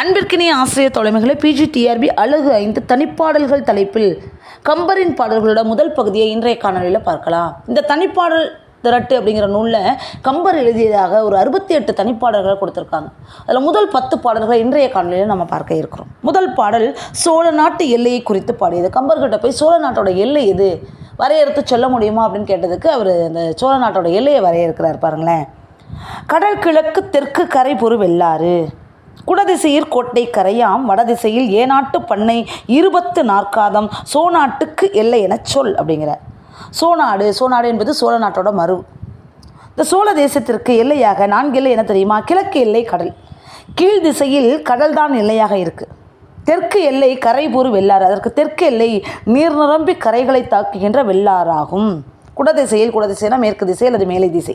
அன்பிற்கினிய ஆசிரியர் தலைமைகளை PG TRP அழகு ஐந்து தனிப்பாடல்கள் தலைப்பில் கம்பரின் பாடல்களோட முதல் பகுதியை இன்றைய காணொலியில் பார்க்கலாம். இந்த தனிப்பாடல் திரட்டு அப்படிங்கிற நூலில் கம்பர் எழுதியதாக ஒரு அறுபத்தி எட்டு தனிப்பாடல்களை கொடுத்துருக்காங்க. அதில் முதல் பத்து பாடல்களை இன்றைய காணொலியில் நம்ம பார்க்க இருக்கிறோம். முதல் பாடல் சோழ நாட்டு எல்லையை குறித்து பாடியது. கம்பர்கிட்ட போய் சோழ நாட்டோட எல்லை எது? வரையறுத்து சொல்ல முடியுமா அப்படின்னு கேட்டதுக்கு அவர் அந்த சோழ நாட்டோட எல்லையை வரையறுக்கிறார் பாருங்களேன். கடல் கிழக்கு தெற்கு கரை பொறு வெள்ளாறு. குடதிசையில் கோட்டை கரையாம் வடதிசையில் ஏநாட்டு பண்ணை இருபத்து நாற்காதம் சோநாட்டுக்கு எல்லை எனச் சொல் அப்படிங்கிறார். சோநாடு சோநாடு என்பது சோழ நாட்டோட மறு. இந்த சோழ தேசத்திற்கு எல்லையாக நான்கு எல்லை என தெரியுமா? கிழக்கு எல்லை கடல். கீழ் திசையில் கடல்தான் எல்லையாக இருக்குது தெற்கு எல்லை கரைபூர் வெள்ளாறு. அதற்கு தெற்கு எல்லை நீர் நிரம்பி கரைகளை தாக்குகின்ற வெள்ளாறாகும். குடதிசையில் குடதிசைனா மேற்கு திசை அல்லது மேலை திசை.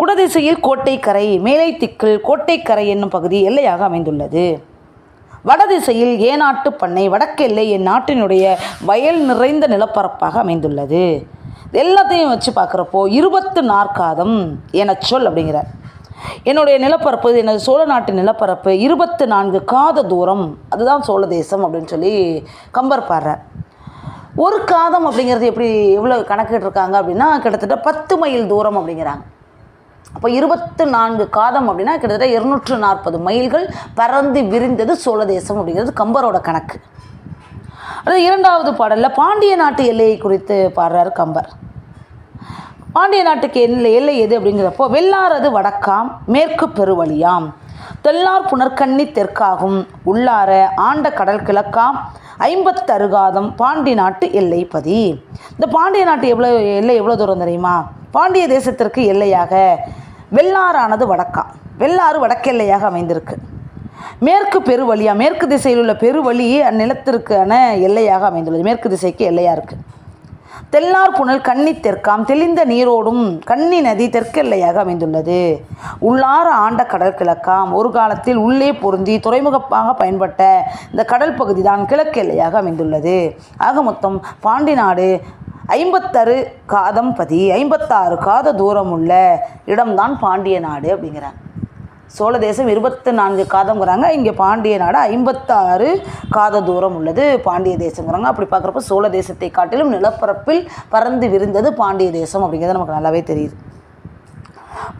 குடதிசையில் கோட்டைக்கரை மேலை திக்கில் கோட்டைக்கரை என்னும் பகுதி எல்லையாக அமைந்துள்ளது. வடதிசையில் ஏநாட்டு பண்ணை வடக்கெல்லை என் நாட்டினுடைய வயல் நிறைந்த நிலப்பரப்பாக அமைந்துள்ளது. எல்லாத்தையும் வச்சு பார்க்குறப்போ இருபத்து நாற்காதம் என சொல் அப்படிங்கிறார். என்னுடைய நிலப்பரப்பு எனது சோழ நாட்டு நிலப்பரப்பு இருபத்து நான்கு காத தூரம். அதுதான் சோழ தேசம் அப்படின்னு சொல்லி கம்பர் பாடுறார். ஒரு காதம் அப்படிங்கிறது எப்படி எவ்வளோ கணக்கிட்டிருக்காங்க அப்படின்னா கிட்டத்தட்ட பத்து மைல் தூரம் அப்படிங்கிறாங்க. அப்போ இருபத்து நான்கு காதம் அப்படின்னா கிட்டத்தட்ட இருநூற்று நாற்பது மைல்கள் பறந்து விரிந்தது சோழ தேசம் அப்படிங்கிறது கம்பரோட கணக்கு. அது இரண்டாவது பாடலில் பாண்டிய நாட்டு எல்லையை குறித்து பாடுறார் கம்பர். பாண்டிய நாட்டுக்கு எல்லை எல்லை எது அப்படிங்கிறப்போ வெள்ளாரது வடக்காம் மேற்கு பெருவழியாம். தெல்லார் புனர்கன்னி தெற்காகும் உள்ளார ஆண்ட கடல் கிழக்காம் ஐம்பத்தருகாதம் பாண்டி நாட்டு எல்லை பதி இந்த பாண்டிய நாட்டு எவ்வளோ எல்லை எவ்வளோ தூரம் தெரியுமா? பாண்டிய தேசத்திற்கு எல்லையாக வெள்ளாறானது வடக்காம் வெள்ளாறு வடக்கெல்லையாக அமைந்திருக்கு. மேற்கு பெருவழியா மேற்கு திசையில் உள்ள பெருவழி அந்நிலத்திற்கான எல்லையாக அமைந்துள்ளது. மேற்கு திசைக்கு எல்லையாக இருக்குது தெல்லார் புனல் கன்னி தெற்காம் தெளிந்த நீரோடும் கன்னி நதி தெற்கெல்லையாக அமைந்துள்ளது. உள்ளார ஆண்ட கடல் கிழக்காம். ஒரு காலத்தில் உள்ளே பொருந்தி துறைமுகமாக பயன்பட்ட இந்த கடல் பகுதி தான் கிழக்கு எல்லையாக அமைந்துள்ளது. ஆக மொத்தம் பாண்டி நாடு ஐம்பத்தாறு காதம் பதி ஐம்பத்தாறு காத தூரம் உள்ள இடம்தான் பாண்டிய நாடு அப்படிங்கிறாங்க சோழ தேசம் இருபத்தி நான்கு காதம்ங்கிறாங்க. இங்கே பாண்டிய நாடு ஐம்பத்தாறு காத தூரம் உள்ளது பாண்டிய தேசங்கிறாங்க அப்படி பார்க்குறப்ப சோழ தேசத்தை காட்டிலும் நிலப்பரப்பில் பறந்து விரிந்தது பாண்டிய தேசம் அப்படிங்கிறது நமக்கு நல்லாவே தெரியுது.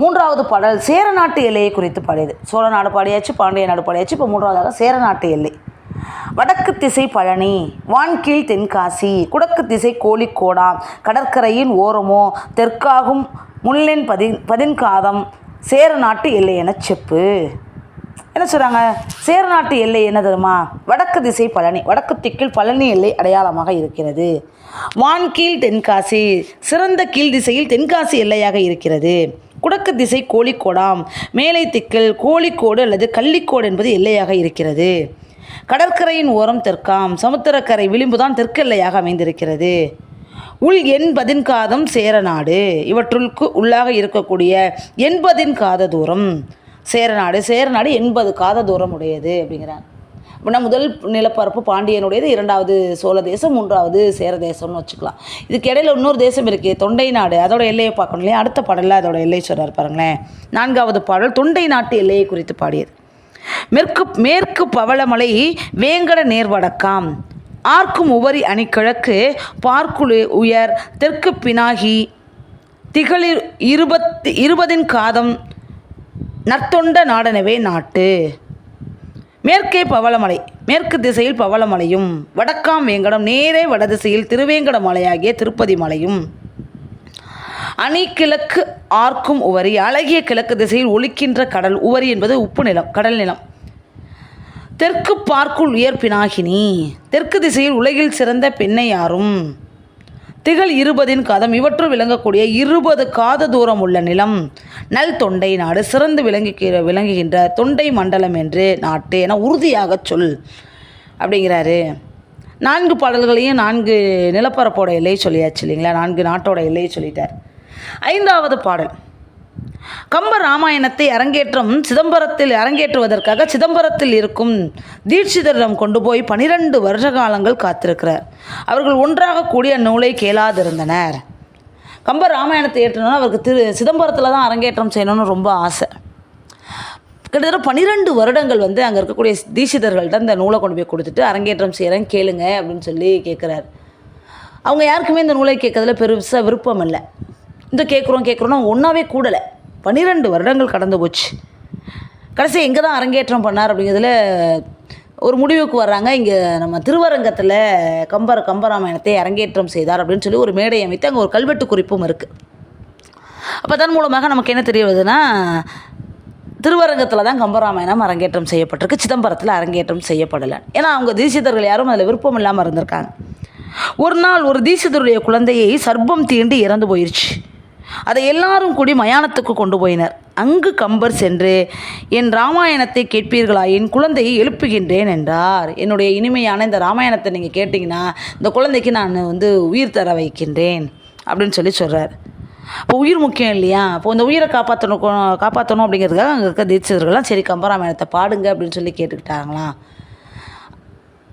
மூன்றாவது பாடல் சேர நாட்டு எல்லையை குறித்து பாடியது. சோழ நாடு பாடியாச்சு பாண்டிய நாடு பாடியாச்சு. இப்போ மூன்றாவதாக சேர நாட்டு எல்லை. வடக்கு திசை பழனி வான்கீழ் தென்காசி குடக்கு திசை கோழிக்கோடா கடற்கரையின் ஓரமோ தெற்காகும் முள்ளின் பதின் பதின்காதம் சேர நாட்டு எல்லை என செப்பு. என்ன சொல்கிறாங்க சேர நாட்டு எல்லை என்ன தெரியுமா? வடக்கு திசை பழனி வடக்கு திக்கில் பழனி எல்லை அடையாளமாக இருக்கிறது. வான்கீழ் தென்காசி சிறந்த கீழ் திசையில் தென்காசி எல்லையாக இருக்கிறது. குடக்கு திசை கோழிக்கோடாம் மேலை திக்கில் கோழிக்கோடு அல்லது கள்ளிக்கோடு என்பது எல்லையாக இருக்கிறது. கடற்கரையின் ஓரம் தெற்காம். சமுத்திரக்கரை விளிம்புதான் தெற்கெல்லையாக அமைந்திருக்கிறது. உள் எண்பதின் காதம் சேரநாடு இவற்றுக்கு உள்ளாக இருக்கக்கூடிய எண்பதின் காத தூரம் சேரநாடு சேரநாடு எண்பது காத தூரம் உடையது அப்படிங்கிறாங்க அப்படின்னா முதல் நிலப்பரப்பு பாண்டியனுடையது இரண்டாவது சோழ தேசம் மூன்றாவது சேர தேசம்னு வச்சுக்கலாம். இதுக்கு இடையில இன்னொரு தேசம் இருக்குது தொண்டை நாடு. அதோட எல்லையை பார்க்கணும் இல்லையா? அடுத்த பாடலில் அதோட எல்லை சொல்கிறார் பாருங்களேன். நான்காவது பாடல் தொண்டை நாட்டு எல்லையை குறித்து பாடியது. மேற்கு மேற்கு பவளமலை வேங்கட நேர்வடக்காம். ஆர்க்கும் உவரி அணிக்கிழக்கு பார்க்குழு உயர் தெற்கு பினாகி திகழிர் இருபத்து இருபதின் காதம் நற்தொண்ட நாடனவே நாட்டு. மேற்கே பவளமலை மேற்கு திசையில் பவளமலையும் வடக்காம் வேங்கடம் நேரே வடதிசையில் திருவேங்கட மலையாகிய திருப்பதி மலையும். அணி கிழக்கு ஆர்க்கும் உவரி அழகிய கிழக்கு திசையில் ஒழிக்கின்ற கடல் உவரி என்பது உப்பு நிலம் கடல் நிலம். தெற்கு பார்க்குள் உயர்ப்பினாகினி தெற்கு திசையில் உலகில் சிறந்த பெண்ணை யாரும்? திகழ் இருபதின் காதம் இவற்றுள் விளங்கக்கூடிய இருபது காத தூரம் உள்ள நிலம். நல் தொண்டை நாடு சிறந்து விளங்குகிற விளங்குகின்ற தொண்டை மண்டலம் என்று நாட்டு. என உறுதியாகச் சொல் அப்படிங்கிறாரு. நான்கு பாடல்களையும் நான்கு நிலப்பரப்போட எல்லையை சொல்லியாச்சு இல்லைங்களா? நான்கு நாட்டோட எல்லையை சொல்லிட்டார். ஐந்தாவது பாடல். கம்ப ராமாயணத்தை அரங்கேற்றம் சிதம்பரத்தில் அரங்கேற்றுவதற்காக சிதம்பரத்தில் இருக்கும் தீட்சிதரிடம் கொண்டு போய் பனிரெண்டு வருஷ காலங்கள் காத்திருக்கிறார். அவர்கள் ஒன்றாக கூடிய நூலை கேளாதிருந்தனர். கம்ப ராமாயணத்தை ஏற்றணும்னா அவருக்கு திரு சிதம்பரத்தில் தான் அரங்கேற்றம் செய்யணும்னு ரொம்ப ஆசை. கிட்டத்தட்ட பன்னிரெண்டு வருடங்கள் வந்து அங்கே இருக்கக்கூடிய தீட்சிதர்கள்ட்ட இந்த நூலை கொண்டு போய் கொடுத்துட்டு அரங்கேற்றம் செய்கிறேன் கேளுங்க அப்படின்னு சொல்லி கேட்குறாரு அவங்க யாருக்குமே இந்த நூலை கேட்கறதுல பெருசாக விருப்பம் இல்லை. இந்த கேட்குறோம் கேட்குறோன்னா ஒன்றாவே கூடலை. பன்னிரெண்டு வருடங்கள் கடந்து போச்சு. கடைசி எங்கே தான் அரங்கேற்றம் பண்ணார் அப்படிங்கிறதுல ஒரு முடிவுக்கு வர்றாங்க. இங்கே நம்ம திருவரங்கத்தில் கம்பர் கம்பராமாயணத்தை அரங்கேற்றம் செய்தார் அப்படின்னு சொல்லி ஒரு மேடை அமைத்து அங்கே ஒரு கல்வெட்டு குறிப்பும் இருக்குது அப்போ அதன் மூலமாக நமக்கு என்ன தெரிய வருதுன்னா திருவரங்கத்தில் தான் கம்பராமாயணம் அரங்கேற்றம் செய்யப்பட்டிருக்கு. சிதம்பரத்தில் அரங்கேற்றம் செய்யப்படலை. ஏன்னா அவங்க தேசியதர்கள் யாரும் அதில் விருப்பம் இல்லாமல் இருந்திருக்காங்க. ஒரு நாள் ஒரு தீசிதருடைய குழந்தையை சர்ப்பம் தீண்டி இறந்து போயிடுச்சு அதை எல்லாரும் கூடி மயானத்துக்கு கொண்டு போயினர். அங்கு கம்பர் சென்று என் ராமாயணத்தை கேட்பீர்களா? என் குழந்தையை எழுப்புகின்றேன் என்றார். என்னுடைய இனிமையான இந்த ராமாயணத்தை நீங்கள் கேட்டிங்கன்னா இந்த குழந்தைக்கு நான் வந்து உயிர் தர வைக்கின்றேன் அப்படின்னு சொல்லி சொல்கிறார் இப்போ உயிர் முக்கியம் இல்லையா? இப்போ இந்த உயிரை காப்பாற்றணும் காப்பாற்றணும் அப்படிங்கிறதுக்காக அங்கே இருக்க தீட்சிதர்கள்லாம் சரி கம்பராமாயணத்தை பாடுங்க அப்படின்னு சொல்லி கேட்டுக்கிட்டாங்களாம்.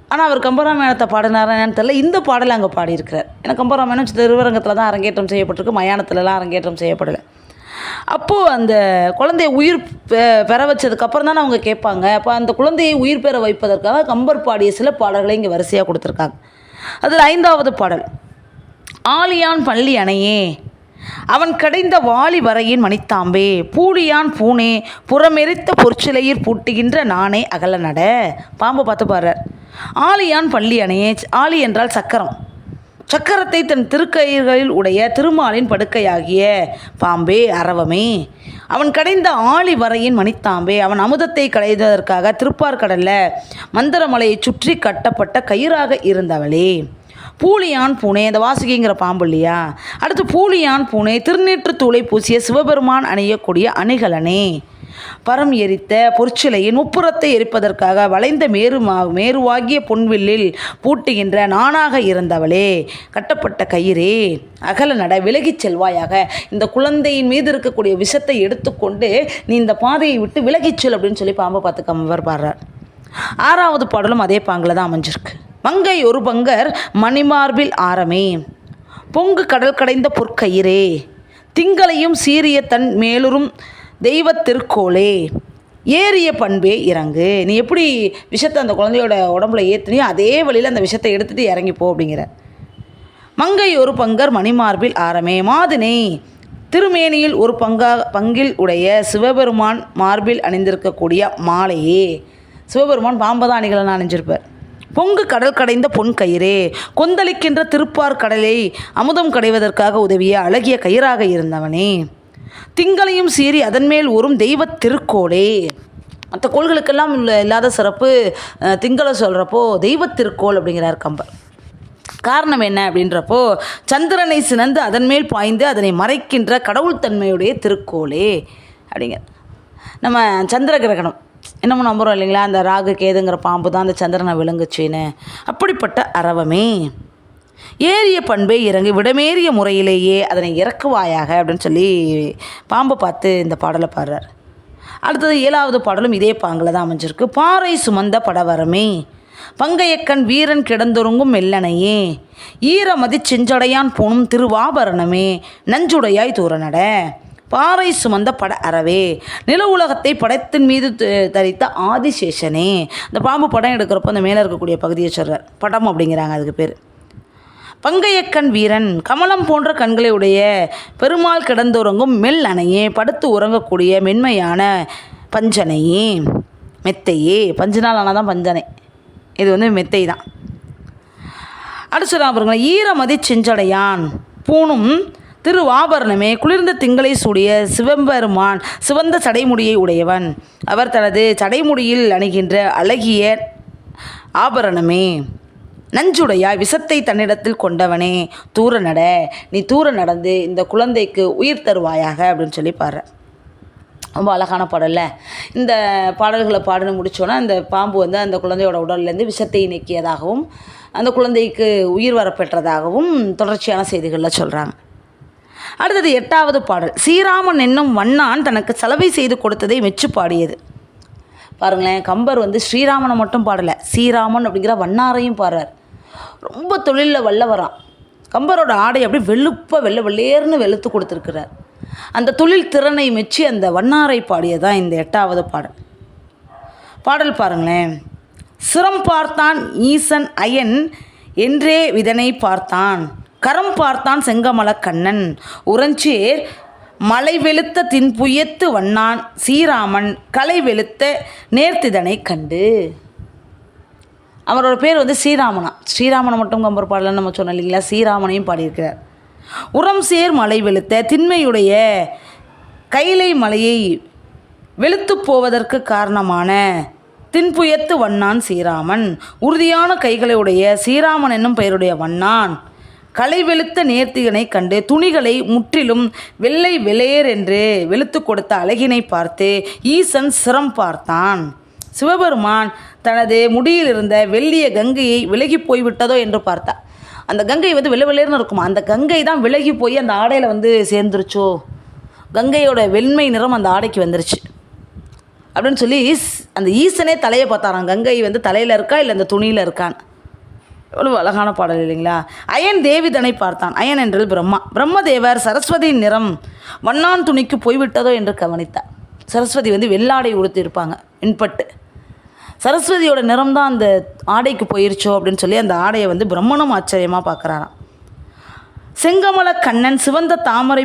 ஆனால் அவர் கம்பராமாயணத்தை பாடினாரா என்னன்னு தெரியல. இந்த பாடலை அங்கே பாடியிருக்கிறார். ஏன்னா கம்பராமாயணம் திருவரங்கத்தில் தான் அரங்கேற்றம் செய்யப்பட்டிருக்கு. மயானத்துலலாம் அரங்கேற்றம் செய்யப்படலை. அப்போது அந்த குழந்தைய உயிர் பெ- பெற வச்சதுக்கப்புறம் தானே அவங்க கேட்பாங்க. அப்போ அந்த குழந்தையை உயிர் பெற வைப்பதற்காக கம்பர் பாடிய சில பாடல்களை இங்கே வரிசையாக கொடுத்துருக்காங்க. அதில் ஐந்தாவது பாடல். ஆலியான் பள்ளி அணையே அவன் கடைந்த வாலி வரையின் மணித்தாம்பே பூடியான் பூனே புறமெரித்த பொற்சிலையிற் பூட்டுகின்ற நானே அகல நட. பாம்பை பார்த்து பாடுறார். ஆலியான் பள்ளி அணையே ஆலி என்றால் சக்கரம். சக்கரத்தை தன் திருக்கயிர்களில் உடைய திருமாலின் படுக்கையாகிய பாம்பே அரவமே. அவன் கடைந்த ஆளி வரையின் மணித்தாம்பே. அவன் அமுதத்தை கடைந்ததற்காக திருப்பார்கடல்ல மந்திரமலையை சுற்றி கட்டப்பட்ட கயிறாக இருந்தவளே. பூலியான் பூனே இந்த வாசுகிங்கிற பாம்பு இல்லையா? அடுத்து பூலியான் பூனே திருநீற்று தூளை பூசிய சிவபெருமான் அணியக்கூடிய அணிகலனே. பரம் எரித்த பொற்சிலையின் உப்புறத்தை எரிப்பதற்காக வளைந்த மேரு மேருவாகிய பொன்வில்லில் பூட்டுகின்ற நானாக இருந்தவளே கட்டப்பட்ட கயிறே. அகல நட விலகிச் செல்வாயாக. இந்த குழந்தையின் மீது இருக்கக்கூடிய விஷத்தை எடுத்துக்கொண்டு நீ இந்த பாதையை விட்டு விலகிச் செல் அப்படின்னு சொல்லி பாம்பை பார்த்து கம்பர் பாடுறார். ஆறாவது பாடலும் அதே பாங்கில் தான் அமைஞ்சிருக்கு. மங்கை ஒரு பங்கர் மணிமார்பில் ஆரமே. பொங்கு கடல் கடைந்த பொற்கயிறே. திங்களையும் சீரிய தன் மேலுறும் தெய்வத் திருக்கோளே ஏறிய பண்பே இறங்கு. நீ எப்படி விஷத்தை அந்த குழந்தையோட உடம்புல ஏற்றுனியோ அதே வழியில் அந்த விஷத்தை எடுத்துகிட்டு இறங்கி போ அப்படிங்கிற. மங்கை ஒரு பங்கர் மணிமார்பில் ஆரமே. மாதினை திருமேனியில் ஒரு பங்கா பங்கில் உடைய சிவபெருமான் மார்பில் அணிந்திருக்கக்கூடிய மாலையே. சிவபெருமான் பாம்பதான் அணிகளை அணிஞ்சிருப்பார். பொங்கு கடல் கடைந்த பொன் கயிறே கொந்தளிக்கின்ற திருப்பார் கடலை அமுதம் கடைவதற்காக உதவிய அழகிய கயிறாக இருந்தவனே. திங்களையும் சீறி அதன் மேல் ஊறும் தெய்வத் திருக்கோளே. மற்ற கோள்களுக்கெல்லாம் உள்ள இல்லாத சிறப்பு திங்களை சொல்கிறப்போ தெய்வத் திருக்கோள் அப்படிங்கிறார் கம்பர். காரணம் என்ன அப்படின்றப்போ சந்திரனை சினந்து அதன் மேல் பாய்ந்து அதனை மறைக்கின்ற கடவுள் தன்மையுடைய திருக்கோளே அப்படிங்க. நம்ம சந்திர கிரகணம். என்னமோ நம்புகிறோம் இல்லைங்களா? அந்த ராகு கேதுங்கிற பாம்பு தான் அந்த சந்திரனை விளங்குச்சுன்னு அப்படிப்பட்ட அரவமே. ஏறிய பண்பை இறங்கி விடமேறிய முறையிலேயே அதனை இறக்குவாயாக அப்படின்னு சொல்லி பாம்பை பார்த்து இந்த பாடலை பாடுறார். அடுத்தது ஏழாவது பாடலும் இதே பாங்கில் தான் அமைஞ்சிருக்கு. பாறை சுமந்த படவரமே பங்கையக்கன் வீரன் கிடந்தொருங்கும் மெல்லனையே ஈரமதி செஞ்சடையான் போனும் திருவாபரணமே நஞ்சுடையாய் தூரநட. பாறை சுமந்த பட அறவே நில உலகத்தை படத்தின் மீது த- தரித்த ஆதிசேஷனே. இந்த பாம்பு படம் எடுக்கிறப்போ அந்த மேலே இருக்கக்கூடிய பகுதியை சொல்கிறார் படம் அப்படிங்கிறாங்க அதுக்கு பேர். பங்கையக்கண் வீரன். கமலம் போன்ற கண்களை உடைய பெருமாள் கிடந்துறங்கும் மெல் அணையே படுத்து உறங்கக்கூடிய மென்மையான பஞ்சனையே மெத்தையே. பஞ்ச ஆனால் தான் பஞ்சனை. இது வந்து மெத்தை தான். அடுத்து பாருங்கள் ஈரமதி செஞ்சடையான். பூணும் திருவாபரணமே. குளிர்ந்த திங்களை சூடிய சிவம்பெருமான் சிவந்த சடைமுடியை உடையவன். அவர் தனது சடைமுடியில் அணுகின்ற அழகிய ஆபரணமே. நஞ்சுடையாய் விஷத்தை தன்னிடத்தில் கொண்டவனே. தூர நட நீ தூர நடந்து இந்த குழந்தைக்கு உயிர் தருவாயாக அப்படின்னு சொல்லி பாடுற. ரொம்ப அழகான பாடல்ல. இந்த பாடல்களை பாடின முடித்தோன்னா அந்த பாம்பு வந்து அந்த குழந்தையோட உடல்லேருந்து விஷத்தை நீக்கியதாகவும் அந்த குழந்தைக்கு உயிர் வரப்பெற்றதாகவும் தொடர்ச்சியான செய்திகளில் சொல்கிறாங்க அடுத்தது எட்டாவது பாடல். ஸ்ரீராமன் என்னும் வண்ணான் தனக்கு சலவை செய்து கொடுத்ததை மெச்சு பாடியது. பாருங்களேன் கம்பர் வந்து ஸ்ரீராமனை மட்டும் பாடலை. ஸ்ரீராமன் அப்படிங்கிற வண்ணாரையும் பாடுறார். ரொம்ப தொழிலில் வல்லவரான் கம்பரோட ஆடை அப்படியே வெளுப்பாக வெள்ளை வெள்ளேர்னு வெளுத்து கொடுத்துருக்கிறார். அந்த தொழில் திறனை மெச்சி அந்த வண்ணாரை பாடியதான் இந்த எட்டாவது பாடல். பாடல் பாருங்களேன். சிரம் பார்த்தான் ஈசன் அயன் என்றே விதனை பார்த்தான். கரம் பார்த்தான் செங்கமல கண்ணன் உறஞ்சேர் மலை வெளுத்த தின்புயத்து வண்ணான் ஸ்ரீராமன் கலை வெளுத்த நேர்த்திதனை கண்டு. அவரோட பேர் வந்து ஸ்ரீராமனா. ஸ்ரீராமனை மட்டும் கம்பர் பாடலன்னு நம்ம சொன்னோம் இல்லைங்களா? ஸ்ரீராமனையும் பாடியிருக்கிறார். உரம் சேர் மலை வெளுத்த திண்மையுடைய கைலை மலையை வெளுத்து போவதற்கு காரணமான தின்புயத்து வண்ணான் ஸ்ரீராமன். உறுதியான கைகளையுடைய ஸ்ரீராமன் என்னும் பெயருடைய வண்ணான். களை வெளுத்த நேர்த்திகனை கண்டு துணிகளை முற்றிலும் வெள்ளை வெளையர் என்று வெளுத்து கொடுத்த அழகினை பார்த்து ஈசன் சிரம் பார்த்தான். சிவபெருமான் தனது முடியில் இருந்த வெள்ளிய கங்கையை விலகி போய்விட்டதோ என்று பார்த்தார். அந்த கங்கை வந்து வெள்ளை இருக்குமா. அந்த கங்கை தான் விலகி போய் அந்த ஆடையில் வந்து சேர்ந்துருச்சோ? கங்கையோட வெண்மை நிறம் அந்த ஆடைக்கு வந்துருச்சு. அப்படின்னு சொல்லி ஈஸ்- அந்த ஈசனே தலையை பார்த்தாராம். கங்கை வந்து தலையில் இருக்கா இல்லை அந்த துணியில் இருக்கான்னு. எவ்வளோ அழகான பாடல் இல்லைங்களா? அயன் தேவிதனை பார்த்தான். அயன் என்றால் பிரம்மா. பிரம்மதேவர் சரஸ்வதியின் நிறம் வண்ணான் துணிக்கு போய்விட்டதோ என்று கவனித்தார். சரஸ்வதி வந்து வெள்ளாடை உடுத்தியிருப்பாங்க இன்பட்டு. சரஸ்வதியோட நிறம் தான் அந்த ஆடைக்கு போயிருச்சோ அப்படின்னு சொல்லி அந்த ஆடையை வந்து பிரம்மனும் ஆச்சரியமாக பார்க்குறாராம். செங்கமல கண்ணன் சிவந்த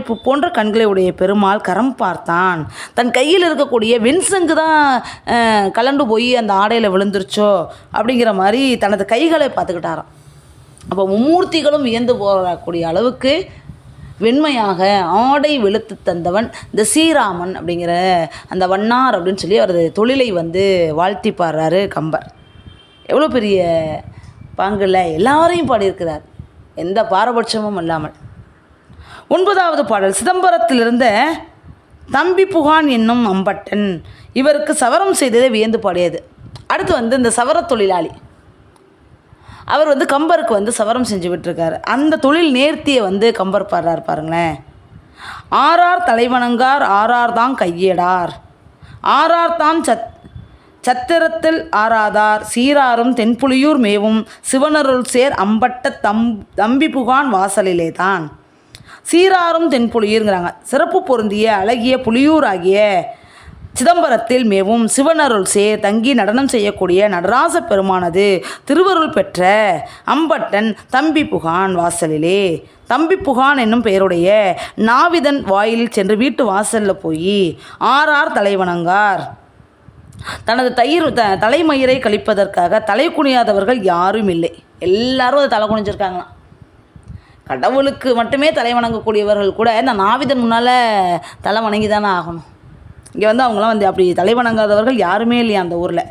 பூ போன்ற கண்களை உடைய பெருமாள் கரம் பார்த்தான். தன் கையில் இருக்கக்கூடிய வெண்சங்கு தான் கலண்டு போய் அந்த ஆடையில் விழுந்துருச்சோ அப்படிங்கிற மாதிரி தனது கைகளை பார்த்துக்கிட்டாராம். அப்போ மும்மூர்த்திகளும் வியந்து போகக்கூடிய அளவுக்கு வெண்மையாக ஆடை வெளுத்து தந்தவன் இந்த ஸ்ரீராமன் அப்படிங்கிற அந்த வண்ணார் அப்படின்னு சொல்லி அவரது தொழிலை வந்து வாழ்த்தி பாடுறாரு கம்பர். எவ்வளோ பெரிய பாங்கில் எல்லாரையும் பாடியிருக்கிறார். எந்த பாரபட்சமும் இல்லாமல். ஒன்பதாவது பாடல் சிதம்பரத்தில் இருந்த தம்பி புகான் என்னும் அம்பட்டன். இவருக்கு சவரம் செய்ததை வியந்து பாடியது. அடுத்து வந்து இந்த சவர தொழிலாளி. அவர் வந்து கம்பருக்கு வந்து சவரம் செஞ்சு விட்டுருக்காரு. அந்த தொழில் நேர்த்தியை வந்து கம்பர் பாடுறார் பாருங்களேன். ஆறார் தலைவணங்கார் ஆறார் தான் கையேடார். ஆறார் தான் சத் சத்திரத்தில் ஆராதார் சீராரும் தென்புலியூர் மேவும் சிவனருள் சேர் அம்பட்ட தம் தம்பி புகான் வாசலிலே தான். சீராரும் தென்புலியூருங்கிறாங்க. சிறப்பு பொருந்திய அழகிய புலியூர் ஆகிய சிதம்பரத்தில் மேவும் சிவனருள் சே தங்கி நடனம் செய்யக்கூடிய நடராச பெருமானது திருவருள் பெற்ற அம்பட்டன் தம்பி புகான் வாசலிலே. தம்பி புகான் என்னும் பெயருடைய நாவிதன் வாயிலில் சென்று வீட்டு வாசலில் போய் ஆர்ஆர் தலைவணங்கார். தனது தயிர் த தலைமயிரை கழிப்பதற்காக தலை குனியாதவர்கள் யாரும் இல்லை. எல்லாரும் அதை தலை குனிஞ்சிருக்காங்களாம். கடவுளுக்கு மட்டுமே தலை வணங்கக்கூடியவர்கள் கூட இந்த நாவிதன் முன்னால் தலை வணங்கி தானே ஆகணும். இங்கே வந்து அவங்களாம் வந்து அப்படி தலை வணங்காதவர்கள் யாருமே இல்லையா அந்த ஊரில்?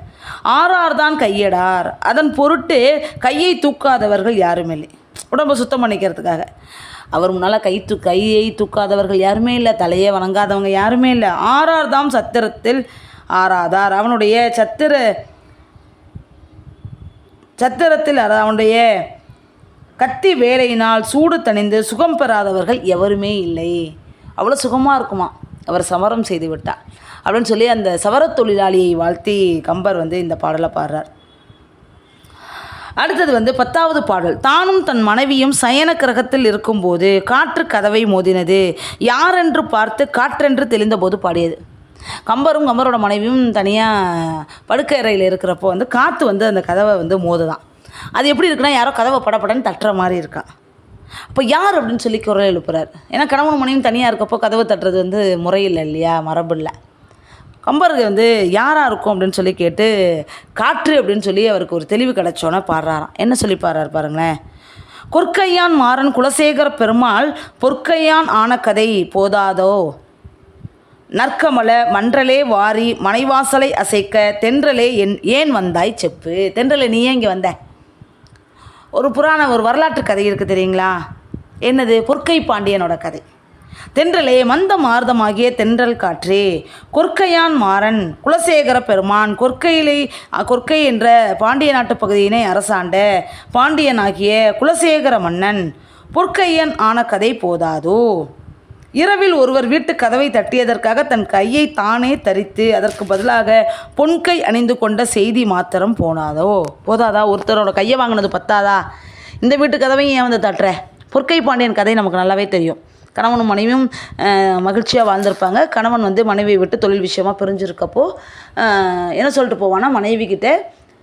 ஆறார் தான் கையடார். அதன் பொருட்டு கையை தூக்காதவர்கள் யாருமே இல்லை. உடம்பை சுத்தம் பண்ணிக்கிறதுக்காக. அவர் முன்னால் கை தூ கையை தூக்காதவர்கள் யாருமே இல்லை. தலையை வணங்காதவங்க யாருமே இல்லை. ஆறார் தாம் சத்திரத்தில் ஆறாதார் அவனுடைய சத்திர சத்திரத்தில் அவனுடைய கத்தி வேலையினால் சூடு தணிந்து சுகம் பெறாதவர்கள் எவருமே இல்லை. அவ்வளோ சுகமாக இருக்குமா அவர் சமரம் செய்து விட்டார். அப்படின்னு சொல்லி அந்த சவரத் தொழிலாளியை வாழ்த்தி கம்பர் வந்து இந்த பாடலை பாடுறார். அடுத்தது வந்து பத்தாவது பாடல். தானும் தன் மனைவியும் சயன கிரகத்தில் இருக்கும்போது காற்று கதவை மோதினது. யாரென்று பார்த்து காற்றென்று தெளிந்தபோது பாடியது. கம்பரும் கம்பரோட மனைவியும் தனியாக படுக்கை அறையில் இருக்கிறப்போ வந்து காற்று வந்து அந்த கதவை வந்து மோதுதான். அது எப்படி இருக்குன்னா யாரோ கதவை படப்படன்னு தட்டுற மாதிரி இருக்கான் அப்போ யார் அப்படின்னு சொல்லி குரல் எழுப்புறாரு. ஏன்னா கணவன் மனைவியும் தனியாக இருக்கப்போ கதவை தட்டுறது வந்து முறையில் இல்லையா? மரபு இல்லை கம்பருக்கு வந்து யாராக இருக்கும் அப்படின்னு சொல்லி கேட்டு காற்று அப்படின்னு சொல்லி அவருக்கு ஒரு தெளிவு கிடச்சோன்னே பாடுறாராம். என்ன சொல்லி பாடுறாரு பாருங்களேன். கொற்கையான் மாறன் குலசேகர பெருமாள் பொற்கையான் ஆன கதை போதாதோ? நற்கமல மன்றலே வாரி மனைவாசலை அசைக்க தென்றலே என் ஏன் வந்தாய் செப்பு? தென்றலே நீ ஏன் இங்கே வந்த? ஒரு புராண ஒரு வரலாற்று கதை இருக்குது தெரியுங்களா? என்னது? பொற்கை பாண்டியனோட கதை. தென்றலே மந்த மார்தமாகிய தென்றல் காற்றே கொற்கையான் மாறன் குலசேகர பெருமான் கொற்கையிலே கொற்கை என்ற பாண்டிய நாட்டு பகுதியினை அரசாண்ட பாண்டியனாகிய குலசேகர மன்னன் பொற்கையன் ஆன கதை போதாதோ? இரவில் ஒருவர் வீட்டு கதவை தட்டியதற்காக தன் கையை தானே தரித்து அதற்கு பதிலாக பொன்கை அணிந்து கொண்ட செய்தி மாத்திரம் போனாதோ? போதாதா? ஒருத்தரோட கையை வாங்கினது பத்தாதா? இந்த வீட்டு கதவையும் ஏன் வந்து தட்டுற? பொற்கை பாண்டியன் கதை நமக்கு நல்லாவே தெரியும். கணவனும் மனைவியும் மகிழ்ச்சியாக வாழ்ந்திருப்பாங்க. கணவன் வந்து மனைவியை விட்டு தொழில் விஷயமாக பிரிஞ்சிருக்கப்போ என்ன சொல்லிட்டு போவான்னா மனைவி கிட்டே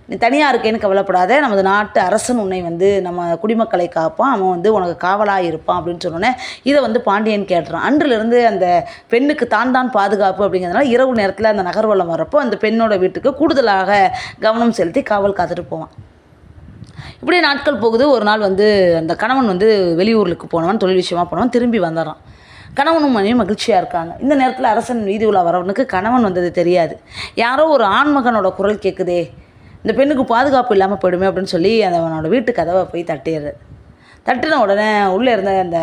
நீ தனியாக இருக்கேன்னு கவலைப்படாத? நமது நாட்டு அரசன் உன்னை வந்து நம்ம குடிமக்களை காப்பான். அவன் வந்து உனக்கு காவலாக இருப்பான் அப்படின்னு சொன்னோன்னே இதை வந்து பாண்டியன் கேட்டுறான். அன்றிலிருந்து அந்த பெண்ணுக்கு தான் தான் பாதுகாப்பு அப்படிங்கிறதுனால இரவு நேரத்தில் அந்த நகர்வலம் வரப்போ அந்த பெண்ணோட வீட்டுக்கு கூடுதலாக கவனம் செலுத்தி காவல் காத்துட்டு போவான். இப்படியே நாட்கள் போகுது. ஒரு நாள் வந்து அந்த கணவன் வந்து வெளியூருக்கு போனவன் தொழில் விஷயமா போனவன் திரும்பி வந்துடுறான் கணவனும் மனைவியும் மகிழ்ச்சியாக இருக்காங்க. இந்த நேரத்தில் அரசன் வீதி உலா வரவனுக்கு கணவன் வந்தது தெரியாது. யாரோ ஒரு ஆண்மகனோட குரல் கேட்குதே இந்த பெண்ணுக்கு பாதுகாப்பு இல்லாமல் போயிடுமே அப்படின்னு சொல்லி அந்த அவனோட வீட்டு கதவை போய் தட்டிடுறது. தட்டின உடனே உள்ளே இருந்த அந்த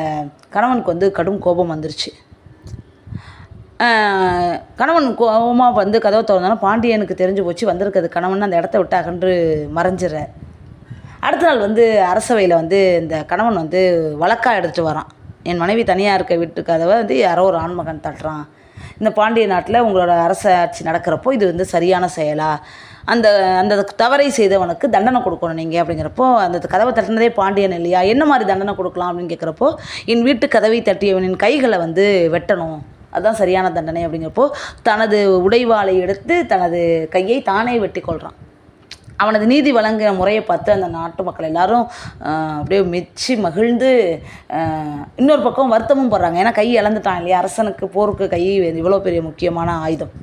கணவனுக்கு வந்து கடும் கோபம் வந்துருச்சு. கணவன் கோபமாக வந்து கதவை திறந்தாலும் பாண்டியனுக்கு தெரிஞ்சு போச்சு வந்திருக்கிறது கணவன் அந்த இடத்த விட்டு அகன்று மறைஞ்சிடுறார் அடுத்த நாள் வந்து அரசவையில் வந்து இந்த கணவன் வந்து வழக்காக எடுத்துகிட்டு வரான். என் மனைவி தனியாக இருக்க வீட்டு கதவை வந்து யாரோ ஒரு ஆண்மகன் தட்டுறான். இந்த பாண்டிய நாட்டில் உங்களோட அரச ஆட்சி நடக்கிறப்போ இது வந்து சரியான செயலாக அந்த அந்த தவறை செய்தவனுக்கு தண்டனை கொடுக்கணும் நீங்கள் அப்படிங்கிறப்போ அந்த கதவை தட்டினதே பாண்டியன் இல்லையா? என்ன மாதிரி தண்டனை கொடுக்கலாம் அப்படின்னு கேட்குறப்போ என் வீட்டு கதவை தட்டியவனின் கைகளை வந்து வெட்டணும். அதுதான் சரியான தண்டனை அப்படிங்கிறப்போ தனது உடைவாளை எடுத்து தனது கையை தானே வெட்டி கொள்கிறான் அவனது நீதி வழங்குகிற முறையை பார்த்து அந்த நாட்டு மக்கள் எல்லாரும் அப்படியே மெச்சி மகிழ்ந்து இன்னொரு பக்கம் வருத்தமும் போடுறாங்க. ஏன்னா கை இழந்துட்டான் இல்லையா? அரசனுக்கு போருக்கு கை இவ்வளோ பெரிய முக்கியமான ஆயுதம்.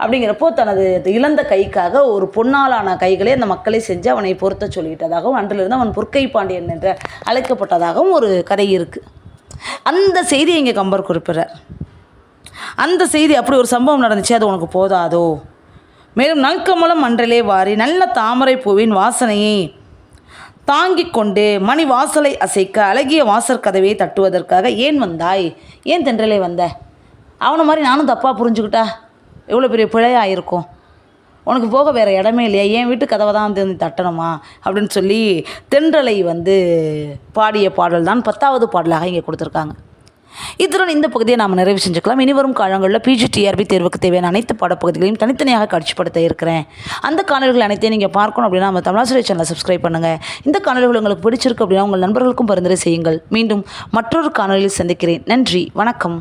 அப்படிங்கிறப்போ தனது இழந்த கைக்காக ஒரு பொன்னாலான கைகளை அந்த மக்களை செஞ்சு அவனை பொருத்த சொல்லிவிட்டதாகவும் அன்றிலிருந்து அவன் பொற்கை பாண்டியன் என்று அழைக்கப்பட்டதாகவும் ஒரு கதை இருக்குது அந்த செய்தியை இங்கே கம்பர் குறிப்பிட்றார். அந்த செய்தி அப்படி ஒரு சம்பவம் நடந்துச்சு அது உனக்கு போதாதோ? மேலும் நல்கமலம் மன்றலே வாரி நல்ல தாமரை பூவின் வாசனையை தாங்கிக் கொண்டு மணி வாசலை அசைக்க அழகிய வாசற் கதவையை தட்டுவதற்காக ஏன் வந்தாய்? ஏன் தென்றலே வந்த? அவனை மாதிரி நானும் தப்பாக புரிஞ்சுக்கிட்டா? எவ்வளோ பெரிய பிழையாக இருக்கும் உனக்கு போக வேறு இடமே இல்லையா? என் வீட்டு கதவை தான் வந்து தட்டணுமா? அப்படின்னு சொல்லி தென்றலை வந்து பாடிய பாடல் தான் பத்தாவது பாடலாக இங்கே கொடுத்துருக்காங்க. இத்துடன் இந்த பகுதியை நாம் நிறைவு செஞ்சுக்கலாம். இனிவரும் காலங்களில் பிஜிடிஆர்பி தேர்வுக்கு தேவையான அனைத்து பாடப்பகுதிகளையும் தனித்தனியாக காட்சிப்படுத்த இருக்கிறேன். அந்த காணொலிகள் அனைத்தையும் நீங்கள் பார்க்கணும் அப்படின்னா நம்ம தமிழாசிரியர் சேனலை சப்ஸ்கிரைப் பண்ணுங்கள் இந்த காணொலிகள் உங்களுக்கு பிடிச்சிருக்கு அப்படின்னா உங்கள் நண்பர்களுக்கும் பரிந்துரை செய்யுங்கள். மீண்டும் மற்றொரு காணொலியில் சந்திக்கிறேன். நன்றி. வணக்கம்.